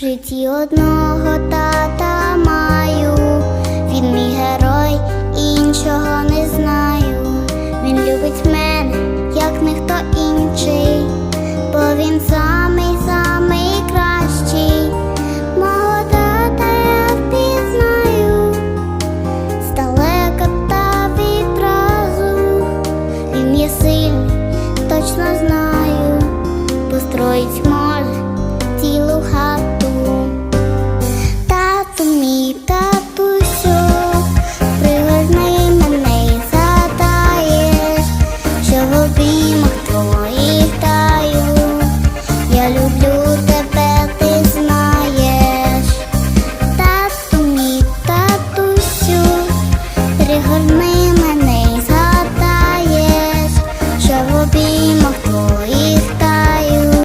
житті одного тата маю, він мій герой, іншого не знаю. Він любить мене, як ніхто інший, бо він самий, самий кращий. Мого тата я впізнаю, здалека та відразу. Він є сильний, точно знаю, построїть може.